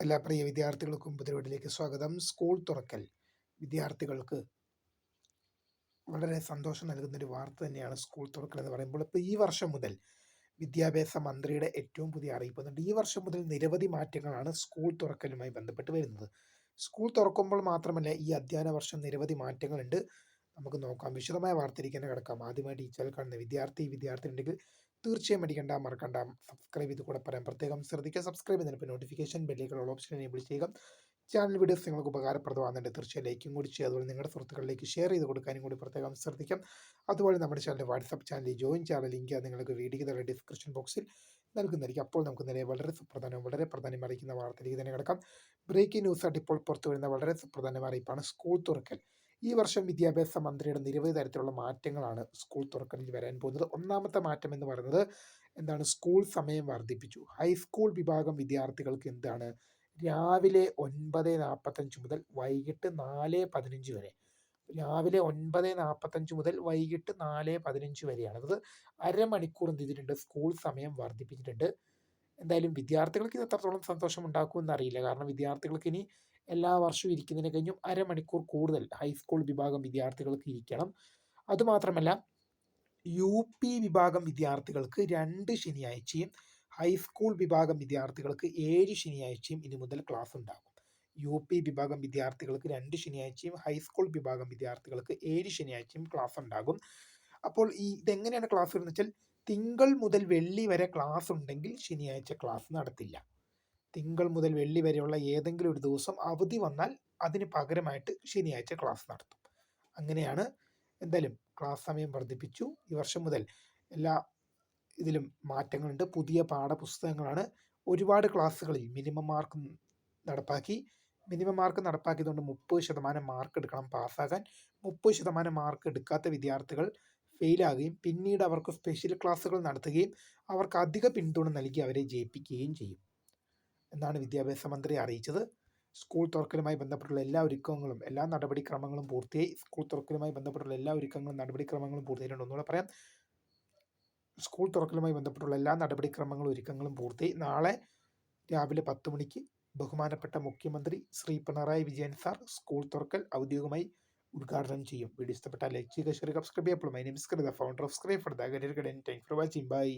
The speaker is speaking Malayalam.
എല്ലാ പ്രിയ വിദ്യാർത്ഥികൾക്കും പുതിയവീട്ടിലേക്ക് സ്വാഗതം. സ്കൂൾ തുറക്കൽ വിദ്യാർത്ഥികൾക്ക് വളരെ സന്തോഷം നൽകുന്ന ഒരു വാർത്ത തന്നെയാണ് സ്കൂൾ തുറക്കൽ എന്ന് പറയുമ്പോൾ. ഇപ്പോൾ ഈ വർഷം മുതൽ വിദ്യാഭ്യാസ മന്ത്രിയുടെ ഏറ്റവും പുതിയ അറിയിപ്പ് വന്നിട്ടുണ്ട് ഈ വർഷം മുതൽ നിരവധി മാറ്റങ്ങളാണ് സ്കൂൾ തുറക്കലുമായി ബന്ധപ്പെട്ട് വരുന്നത്. സ്കൂൾ തുറക്കുമ്പോൾ മാത്രമല്ല ഈ അധ്യയന വർഷം നിരവധി മാറ്റങ്ങളുണ്ട്. നമുക്ക് നോക്കാം. വിശദമായ വാർത്തയിലേക്ക് കിടക്കാം. ആദ്യമായിട്ട് ഈ ചാനൽ കാണുന്ന വിദ്യാർത്ഥി വിദ്യാർത്ഥി ഉണ്ടെങ്കിൽ തീർച്ചയായും അടിക്കണ്ട മറക്കണ്ട. സബ്സ്ക്രൈബ് ചെയ്ത് കൂടെ പറയാം. പ്രത്യേകം ശ്രദ്ധിക്കുക. സബ്സ്ക്രൈബ് ചെയ്യുന്നതിന് നോട്ടിഫിക്കേഷൻ ബെല്ലേക്കുള്ള ഓപ്ഷൻ എനേബിൾ ചെയ്യുക. ചാനൽ വീഡിയോസ് നിങ്ങൾക്ക് ഉപകാരപ്രദമാകുന്നുണ്ട്. തീർച്ചയായും ലൈക്കും കൂടി ചെയ്യുക. അതുപോലെ നിങ്ങളുടെ സുഹൃത്തുക്കളിലേക്ക് ഷെയർ ചെയ്ത് കൊടുക്കാനും കൂടി പ്രത്യേകം ശ്രദ്ധിക്കാം. അതുപോലെ നമ്മുടെ ചാനൽ വാട്സപ്പ് ചാനലിൽ ജോയിൻ ചെയ്യാനുള്ള ലിങ്ക് നിങ്ങൾക്ക് വീഡിയോ തന്നെ ഡിസ്ക്രിപ്ഷൻ ബോക്സിൽ നൽകുന്നതായിരിക്കും. അപ്പോൾ നമുക്ക് നേരെ വളരെ സുപ്രധാനവും വളരെ പ്രധാനം അറിയിക്കുന്ന വാർത്തയിലേക്ക് തന്നെ കിടക്കാം. ബ്രേക്കിംഗ് ന്യൂസായിട്ട് ഇപ്പോൾ പുറത്തു വരുന്ന വളരെ സുപ്രധാനമായ അറിയിപ്പാണ് സ്കൂൾ തുറക്കൽ. ഈ വർഷം വിദ്യാഭ്യാസ മന്ത്രിയുടെ നിരവധി തരത്തിലുള്ള മാറ്റങ്ങളാണ് സ്കൂൾ തുറക്കലിൽ വരാൻ പോകുന്നത്. ഒന്നാമത്തെ മാറ്റം എന്ന് പറയുന്നത് എന്താണ്? സ്കൂൾ സമയം വർദ്ധിപ്പിച്ചു. ഹൈസ്കൂൾ വിഭാഗം വിദ്യാർത്ഥികൾക്ക് എന്താണ്? രാവിലെ ഒൻപത് നാൽപ്പത്തഞ്ച് മുതൽ വൈകിട്ട് നാല് പതിനഞ്ച് വരെ. രാവിലെ ഒൻപത് നാൽപ്പത്തഞ്ച് മുതൽ വൈകിട്ട് നാല് പതിനഞ്ച് വരെയാണ്. അത് അരമണിക്കൂർ എന്ത് ചെയ്തിട്ടുണ്ട്? സ്കൂൾ സമയം വർദ്ധിപ്പിച്ചിട്ടുണ്ട്. എന്തായാലും വിദ്യാർത്ഥികൾക്ക് ഇത് എത്രത്തോളം സന്തോഷം ഉണ്ടാക്കുമെന്ന് അറിയില്ല കാരണം വിദ്യാർത്ഥികൾക്ക് ഇനി എല്ലാ വർഷവും ഇരിക്കുന്നതിന് കഴിഞ്ഞും അരമണിക്കൂർ കൂടുതൽ ഹൈസ്കൂൾ വിഭാഗം വിദ്യാർത്ഥികൾക്ക് ഇരിക്കണം. അതുമാത്രമല്ല യു പി വിഭാഗം വിദ്യാർത്ഥികൾക്ക് രണ്ട് ശനിയാഴ്ചയും ഹൈസ്കൂൾ വിഭാഗം വിദ്യാർത്ഥികൾക്ക് ഏഴ് ശനിയാഴ്ചയും ഇനി മുതൽ ക്ലാസ് ഉണ്ടാകും. യു പി വിഭാഗം വിദ്യാർത്ഥികൾക്ക് രണ്ട് ശനിയാഴ്ചയും ഹൈസ്കൂൾ വിഭാഗം വിദ്യാർത്ഥികൾക്ക് ഏഴ് ശനിയാഴ്ചയും ക്ലാസ് ഉണ്ടാകും. അപ്പോൾ ഈ ഇതെങ്ങനെയാണ് ക്ലാസ് എന്ന് വെച്ചാൽ തിങ്കൾ മുതൽ വെള്ളി വരെ ക്ലാസ് ഉണ്ടെങ്കിൽ ശനിയാഴ്ച ക്ലാസ് നടത്തില്ല. തിങ്കൾ മുതൽ വെള്ളി വരെയുള്ള ഏതെങ്കിലും ഒരു ദിവസം അവധി വന്നാൽ അതിന് പകരമായിട്ട് ശനിയാഴ്ച ക്ലാസ് നടത്തും. അങ്ങനെയാണ് എന്തായാലും ക്ലാസ് സമയം വർദ്ധിപ്പിച്ചു. ഈ വർഷം മുതൽ എല്ലാ ഇതിലും മാറ്റങ്ങളുണ്ട്. പുതിയ പാഠപുസ്തകങ്ങളാണ് ഒരുപാട് ക്ലാസ്സുകളിൽ മിനിമം മാർക്ക് നടപ്പാക്കി. മിനിമം മാർക്ക് നടപ്പാക്കിയതുകൊണ്ട് മുപ്പത് ശതമാനം മാർക്ക് എടുക്കണം പാസ്സാകാൻ മുപ്പത് ശതമാനം മാർക്ക് എടുക്കാത്ത വിദ്യാർത്ഥികൾ ഫെയിലാകുകയും പിന്നീട് അവർക്ക് സ്പെഷ്യൽ ക്ലാസ്സുകൾ നടത്തുകയും അവർക്ക് അധിക പിന്തുണ നൽകി അവരെ ജയിപ്പിക്കുകയും ചെയ്യും. എന്നാണ് വിദ്യാഭ്യാസ മന്ത്രി അറിയിച്ചത്. സ്കൂൾ തുറക്കലുമായി ബന്ധപ്പെട്ടുള്ള എല്ലാ ഒരുക്കങ്ങളും എല്ലാ നടപടിക്രമങ്ങളും പൂർത്തിയായി. സ്കൂൾ തുറക്കലുമായി ബന്ധപ്പെട്ടുള്ള എല്ലാ ഒരുക്കങ്ങളും നടപടിക്രമങ്ങളും പൂർത്തിയായിട്ടുണ്ട്. ഒന്നുകൂടെ പറയാം. സ്കൂൾ തുറക്കലുമായി ബന്ധപ്പെട്ടുള്ള എല്ലാ നടപടിക്രമങ്ങളും ഒരുക്കങ്ങളും പൂർത്തിയായി. നാളെ രാവിലെ പത്ത് മണിക്ക് ബഹുമാനപ്പെട്ട മുഖ്യമന്ത്രി ശ്രീ പിണറായി വിജയൻ സാർ സ്കൂൾ തുറക്കൽ ഔദ്യോഗികമായി ഉദ്ഘാടനം ചെയ്യും. വീഡിയോ ഇഷ്ടപ്പെട്ടാൽ ലൈക്ക് ചെയ്യുക share subscribe ചെയ്യപ്പോൾ my name is founder of scribe for the career guidance thank for watching bye